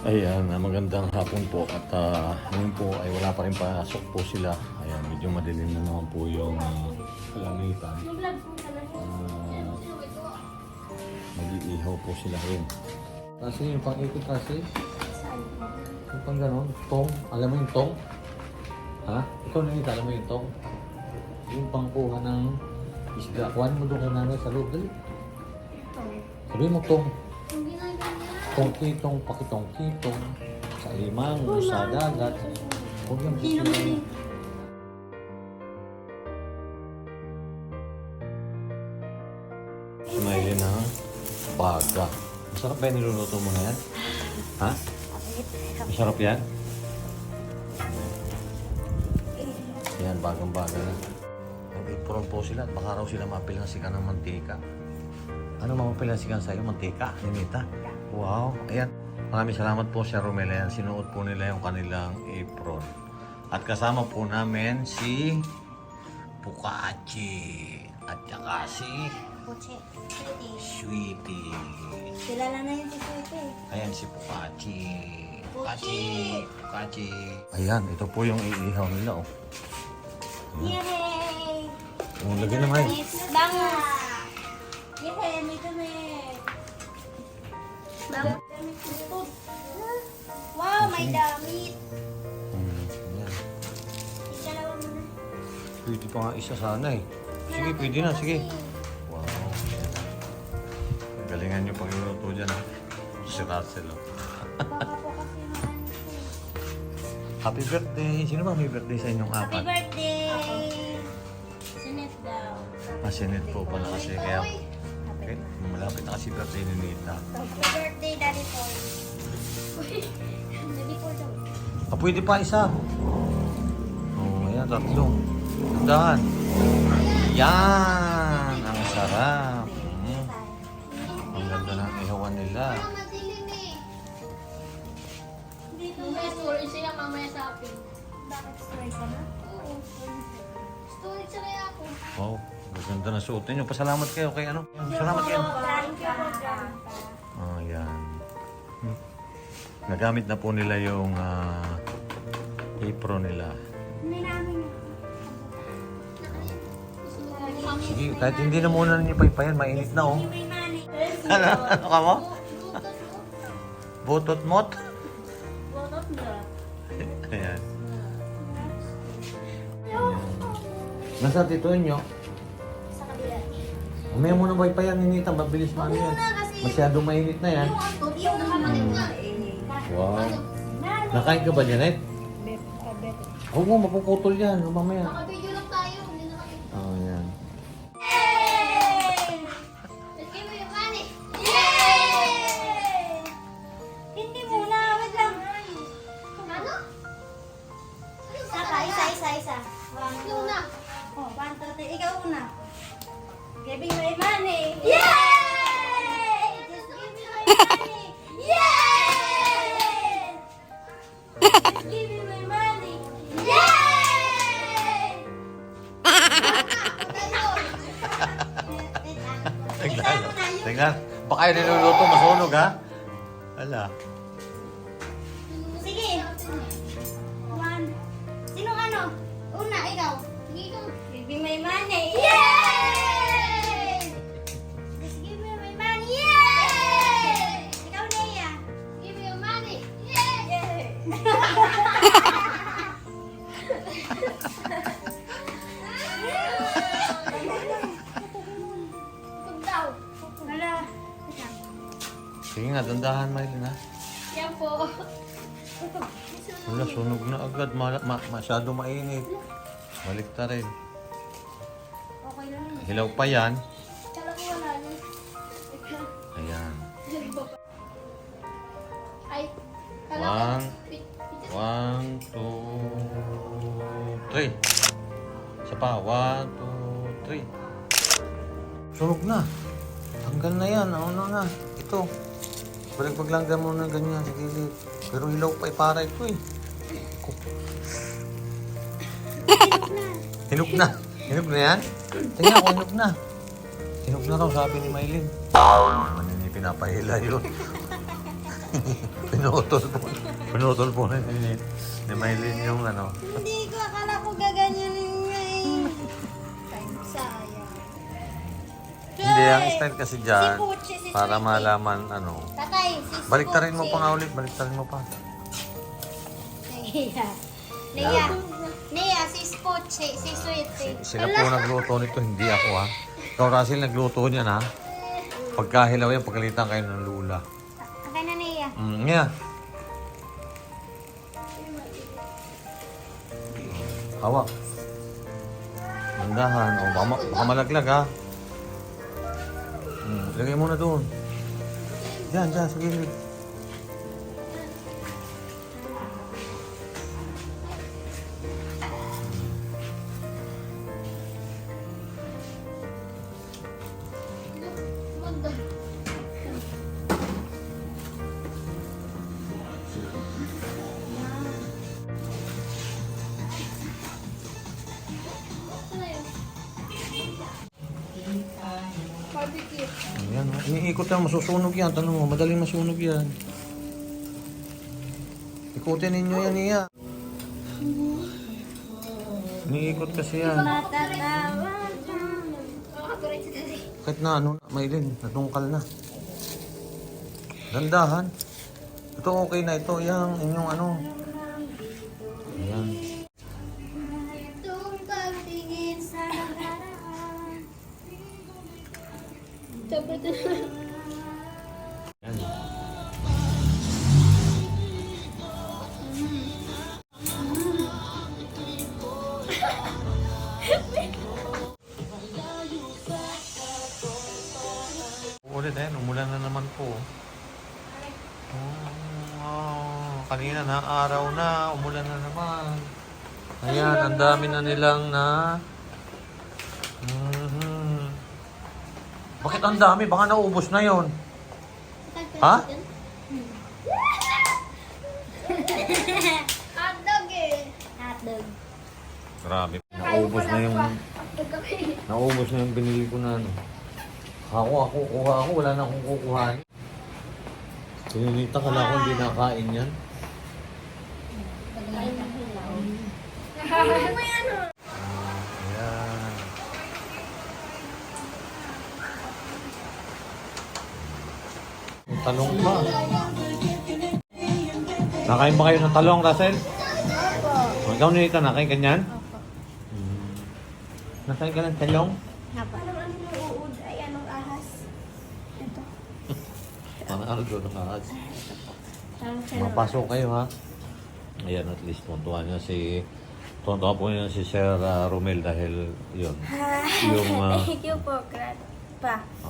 Ayan, ah, magandang hapon po at ah, ngayon po ay wala pa rin pasok po sila. Ayan, medyo madilim na naman po yung uh, kalangitan. Ah, Mag-iihaw po sila rin. Kasi yung pang-ikot kasi, yung pang ganon, tong, alam mo yung tong? Ha? Ikaw na alam mo yung tong? Yung pangkuha ng isda. Kuhan mo doon kay nanay sa loob. Dali. Sabi mo tong. Tong-kitong, pakitong-kitong. Sa limang, sa dagat. Huwag yung sisirin. Smiley na baga. Masarap ba yung niluluto mo na yan? Ha? Masarap yan? Yan, bagang-baga na. Nag-ipron po sila at baka raw sila mapilasikan ng mantika. Ano mapilasikan sa'yo? Mantika? Ninita? Wow. Ayan. Maraming salamat po sa Romela. Yan. Sinuot po nila yung kanilang apron. At kasama po namin si Pukachi. At saka si Puche. Sweetie. Kilala na yun si Sweetie. Ayan si Pukachi. Pukachi. Pukachi. Ayan, ito po yung iihaw nila. Oh. Yay! Oh, lagyan naman. Miss Bangus! Yay! May kami! Bangus. Damit gusto. Wow! May damit! Hmm, ayan. Dalawa mo na. Pwede pa nga isa sana eh. Sige, pwede na. Sige. Wow. Galingan nyo pag iluto dyan ha. Si Russell. oh. Baka po kasi. Happy birthday! Sino ba may birthday sa inyong Happy apat? birthday! Sinet daw. Masinit po pala kasi kaya... Okay, malapit na kasi birthday ni Nita. Happy birthday, Daddy Paul daw. Ah, pwede pa isa. Oh, ayan, tatlo. Tandahan. Yan! Ang sarap. Mm. Ang ganda ng ihawan nila. Mamaya storage siya, mamaya sa akin. Bakit story ka na? Oo. Storage siya kaya ako. Wow, ang ganda na suotin nyo. Pasalamat kayo kay ano. Salamat kayo. Thank you Nagamit na po nila yung ah, apron nila. Sige, kahit hindi na muna ninyo paypayan, mainit na oh. Ano, ano ka mo? Butot mot? Botot na. Ayan. Nasa tito nyo? Sa kabila. Umaya mo ng paypayan, ninita. Mabilis man yan. Masyado mainit na yan. Yung. Wow. Nakain ka ba, Janet? Huwag mo, mapuputol yan. Mamaya. Naka-video lang tayo. Hindi na kami. Oh, yan. Yay! Let's give money. Yay! Hindi muna, wait lang. Ano? Isa pa, isa, isa, isa. One, Ikaw two, na. Oh, one, two, three. Ikaw una. Ala. Sige. One. Sino ano? Una, ikaw. Sige ikaw. Give me my money. Yay! Me my money. Yay! Ikaw, Nea. Give me your money. Yay! Ikaw Sige nga, dandahan Maylin ha. Yan po. Wala, sunog na agad. Ma ma masyado mainit. Balik ta rin. Okay lang yun. Hilaw pa yan. Kala ko wala na. Ayan. Ay. Kala. One. One, two, three. Isa pa. One, two, three. Sunog na. Tanggal na yan. Ano na. Ito. Balik paglanggan mo ng ganyan sa gilid. Pero hilaw pa ipara ito eh. Ko- Hinog na. Hinog na yan? Tingnan ko, hinog na. Hinog na raw, sabi ni Maylin. Ano yung pinapahila yun? Pinutol po. Pinutol po ni, ni, ni Maylin yung ano. Hindi ko, akala ko gaganyanin niya eh. Sayang. Hindi, ang style kasi dyan, para malaman ano. Tatay, si Baliktarin mo pa nga ulit, baliktarin mo pa. Nia. Nia. Nia, si Spochi, si Sweetie. Sila po nagluto nito, hindi ako ha. Ikaw, Russell, nagluto niyan ha. Pagkahilaw yan, pagkalitan kayo ng lula. Okay na, Nia. Mm, yeah. Hawak. Mandahan. O, baka, baka malaglag ha. Mm, lagay mo na doon. Diyan, diyan, sa gilid. Ayan, ha. iniikot yan, masusunog yan. Tanong mo, madaling masunog yan. Ikutin ninyo yan, iya. Iniikot kasi yan. Kahit na ano, Maylin, natungkal na. Dandahan. Ito okay na ito, yung inyong ano. Ito Ayan. Ulit eh, na naman po. Oh, kanina na araw na, umulan na naman. Ayan, ang dami na nilang na... Bakit ang dami? Baka naubos na yon. Ha? Hotdog eh. Hotdog. Grabe. Naubos na yung... Naubos na yung binili ko na ano. Ako, ako, kuha ako. Wala na akong kukuhaan. Pinunita ka na ako, hindi nakain yan. Ayan. Talong pa. Nakain ba kayo ng talong, Russell? Opo. Ikaw nilita na kain ganyan? Opo. Hmm. Nakain ka ng talong? Uud ay anong ahas? Ito. Mga ano doon nakahas. Parang Mapasok kayo ha. Ayan, at least tuntuan niya si... Tuntuan po niya si Sir uh, Romel dahil yun. yung... Uh, Thank you po, Grandpa. oh,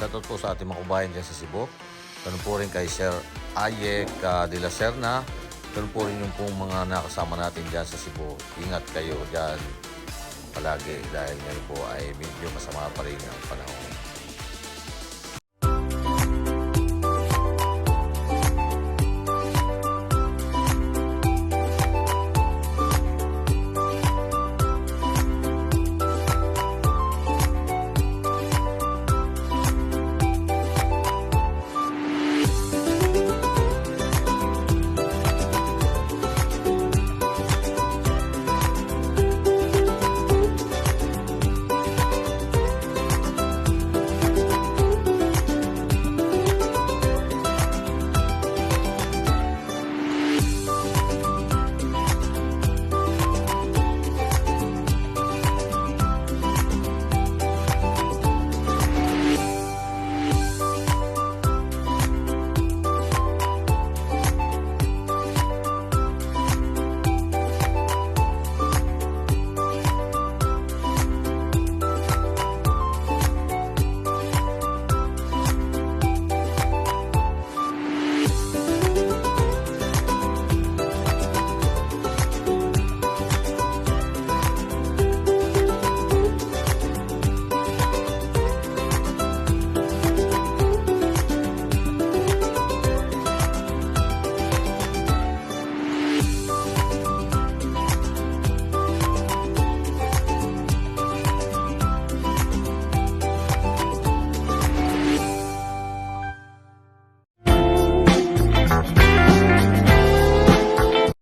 Shoutout po sa ating mga kubayan dyan sa Cebu. Ganun po rin kay Sir Ayek uh, de la Serna. Ganun po rin yung pong mga nakasama natin dyan sa Cebu. Ingat kayo dyan palagi dahil ngayon po ay medyo masama pa rin ang panahon.